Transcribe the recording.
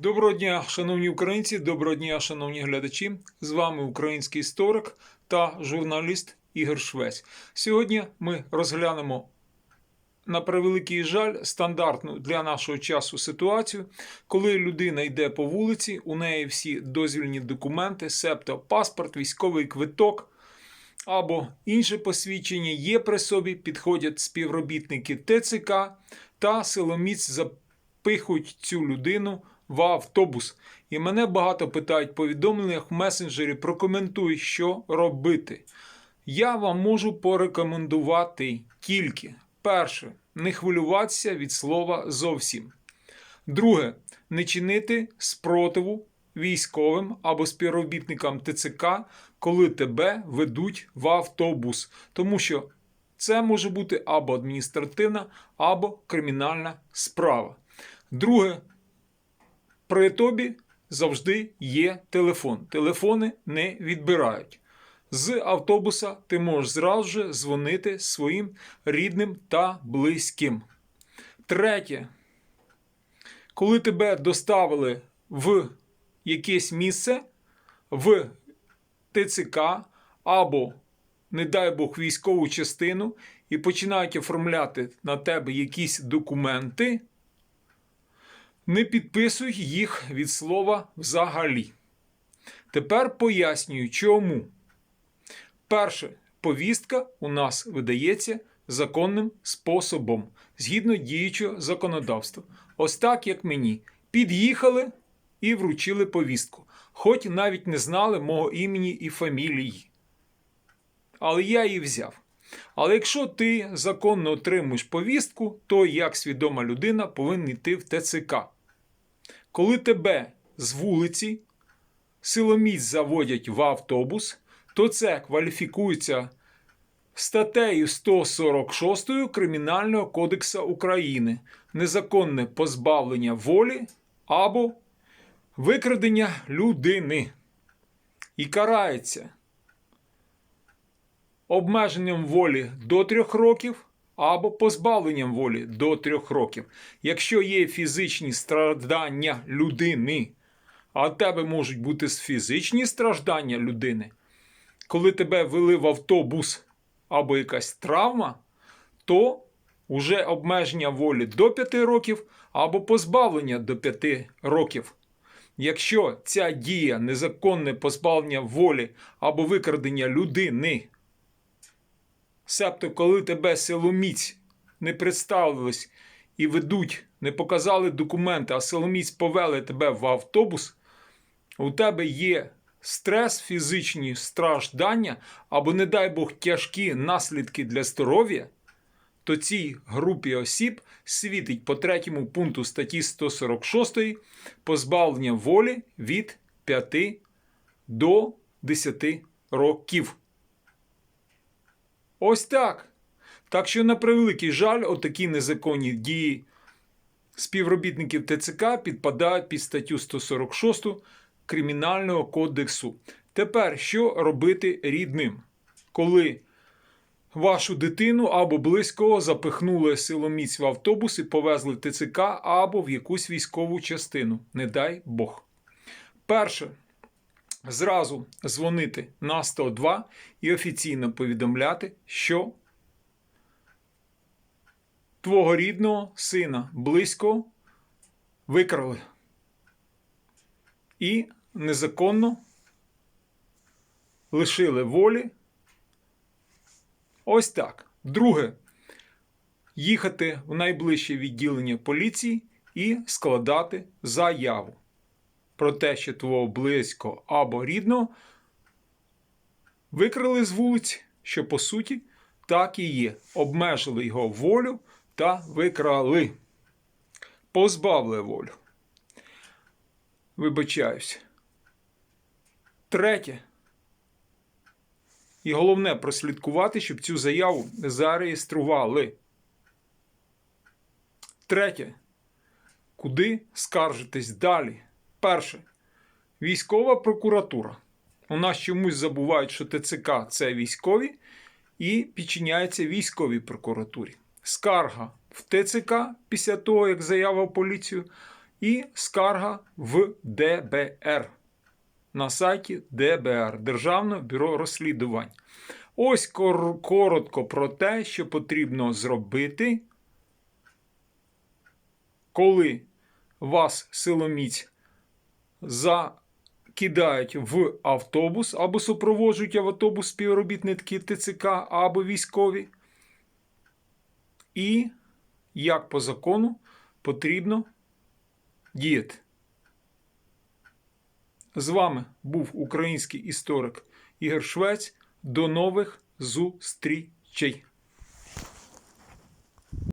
Доброго дня, шановні українці, доброго дня, шановні глядачі. З вами український історик та журналіст Ігор Швець. Сьогодні ми розглянемо на превеликий жаль стандартну для нашого часу ситуацію, коли людина йде по вулиці, у неї всі дозвільні документи, себто паспорт, військовий квиток. Або інше посвідчення є при собі, підходять співробітники ТЦК та силоміць запихують цю людину в автобус. І мене багато питають в повідомленнях в месенджері, прокоментуй, що робити. Я вам можу порекомендувати тільки перше, не хвилюватися від слова зовсім. Друге, не чинити спротиву військовим або співробітникам ТЦК, коли тебе ведуть в автобус. Тому що це може бути або адміністративна, або кримінальна справа. Друге, при тобі завжди є телефон. Телефони не відбирають. З автобуса ти можеш зразу же дзвонити своїм рідним та близьким. Третє. Коли тебе доставили в якесь місце в ТЦК або, не дай Бог, військову частину і починають оформляти на тебе якісь документи, не підписуй їх від слова взагалі. Тепер пояснюю, чому. Перше, повістка у нас видається законним способом, згідно діючого законодавства. Ось так, як мені. Під'їхали і вручили повістку, хоч навіть не знали мого імені і фамілії. Але я її взяв. Але якщо ти законно отримуєш повістку, то як свідома людина повинен йти в ТЦК. Коли тебе з вулиці силоміць заводять в автобус, то це кваліфікується статтею 146 Кримінального кодексу України незаконне позбавлення волі або викрадення людини. І карається обмеженням волі до трьох років або позбавленням волі до трьох років. Якщо є фізичні страждання людини, а в тебе можуть бути фізичні страждання людини, коли тебе вели в автобус або якась травма, то уже обмеження волі до 5 років або позбавлення до 5 років. Якщо ця дія незаконне позбавлення волі або викрадення людини, себто коли тебе силоміць не представились і ведуть, не показали документи, а силоміць повели тебе в автобус, у тебе є стрес, фізичні страждання або, не дай Бог, тяжкі наслідки для здоров'я, то цій групі осіб світить по третьому пункту статті 146 позбавлення волі від 5 до 10 років. Ось так. Так що, на превеликий жаль, отакі незаконні дії співробітників ТЦК підпадають під статтю 146 Кримінального кодексу. Тепер що робити рідним, коли вашу дитину або близького запихнули силоміць в автобус і повезли в ТЦК або в якусь військову частину? Не дай Бог. Перше. Зразу дзвонити на 102 і офіційно повідомляти, що твого рідного сина близько викрали і незаконно лишили волі. Ось так. Друге, їхати в найближче відділення поліції і складати заяву про те, що твого близького або рідного викрили з вулиць, що по суті так і є. Обмежили його волю та викрали, позбавили волю. Вибачаюсь. Третє. І головне прослідкувати, щоб цю заяву зареєстрували. Третє. Куди скаржитись далі? Перше. Військова прокуратура. У нас чомусь забувають, що ТЦК це військові і підчиняється військовій прокуратурі. Скарга в ТЦК після того, як заява в поліцію, і скарга в ДБР на сайті ДБР Державне бюро розслідувань. Ось кор- коротко про те, що потрібно зробити, коли вас силоміць закидають в автобус або супроводжують в автобус співробітники ТЦК або військові. І як по закону потрібно діяти. З вами був український історик Ігор Швець. До нових зустрічей!